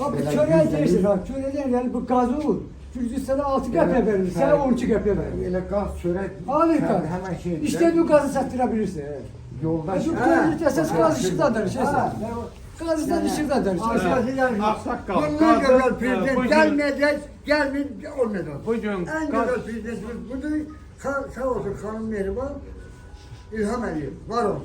Abi yüzde değilsin ha. Çöreğe yani bu gazı olur. Gürcistan'a 6 Evet, kapya verir. Sana evet. 12 kapya verir. Elə qaz çörək Harika. həmən şey. İşte bu gazı sattırabilirsin. yoldaş. Şu Ha, köylü esas gaz ışıktadır. Şey ha, Gazdan ışıktadır. Şey Aslında Aksaqqal, Bundan qazı, güzel e, prezident gelmeyecek, gelmeyecek olmayacak. Bugün En güzel prezidentimiz budur. Sağ, sağ olsun Hanım Mehriban, İlham Aliyev, var olsun.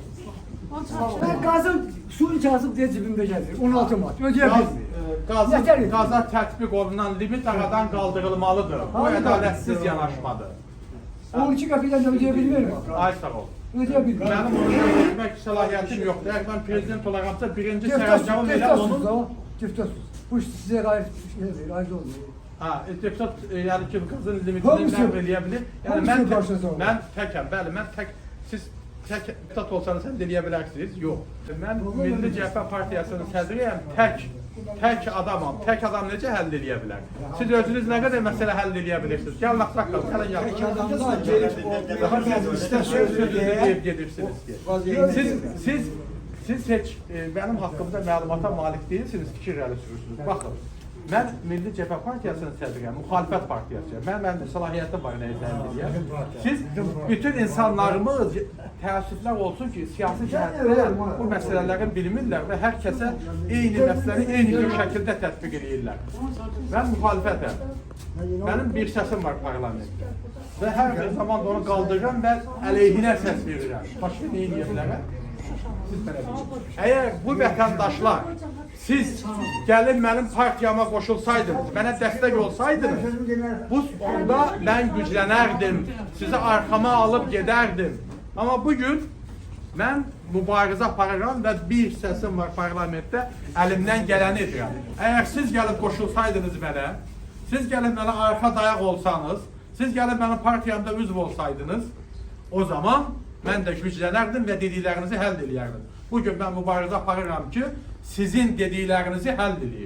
Ben gazın su içerisinde diye cebimde gelir. 16 mat. Qaz, Ödeyebildim. e, qazın, idi. qaza tətbiq olunan limit aradan qaldırılmalıdır. Bu Harika. ədalətsiz yanaşmadır. 12 kapyadan da ödeyebilmiyorum. Ay sağ ol. Ödeyebildim. Mənim onu etmək səlahiyyətim yoxdur. Əgər mən prezident olaramsa birinci Deftersuz, sərəncamım elə deftersuz onun da. Bu iş size gayet şey değil, ayrı olmuyor. Ha, deputat e, yəni ki, qızın limitini Hamısı- ləğv eləyə bilir. Yəni hamısı mən tək, başınıza olur. mən təkəm, bəli, mən tək siz tək deputat olsanız sən eləyə bilərsiniz. Yox. Mən Milli Cəbhə Partiyasının sədriyəm, tək tək adamam. Tək adam necə həll eləyə bilər? Siz özünüz nə qədər məsələ həll eləyə bilirsiniz? Gəlin Ağsaqqal, gəlin Tək yaxın. adamlar gelip daha məclisdə söz deyib gedirsiniz ki. Siz siz siz heç e, mənim haqqımda məlumata malik deyilsiniz, fikir irəli sürürsünüz. Baxın. Mən Milli Cəbhə Partiyasının sədriyəm, müxalifət partiyasıyam. Mən mənim səlahiyyətim var təyin Siz bütün insanlarımız təəssüflər olsun ki, siyasi cəhətdən bu məsələlərin bilmirlər və hər kəsə eyni məsələni eyni bir şəkildə tətbiq edirlər. Mən müxalifətəm. Mənim bir səsim var parlamentdə. Və hər bir zaman onu qaldırıram və əleyhinə səs verirəm. Başqa edə bilərəm? Siz mənə. Əgər bu vətəndaşlar siz gəlib mənim partiyama qoşulsaydınız, mənə dəstək olsaydınız, bu onda mən güclənərdim, sizi arxama alıb gedərdim. Amma bugün mən mübarizə aparıram və bir səsim var parlamentdə, əlimdən gələni edirəm. Əgər siz gəlib qoşulsaydınız mənə, siz gəlib mənə arxa dayaq olsanız, siz gəlib mənim partiyamda üzv olsaydınız, o zaman mən də güclənərdim və dediklərinizi həll eləyərdim. Bugün mən mübarizə aparıram ki, sizin dediklərinizi həll eləyim.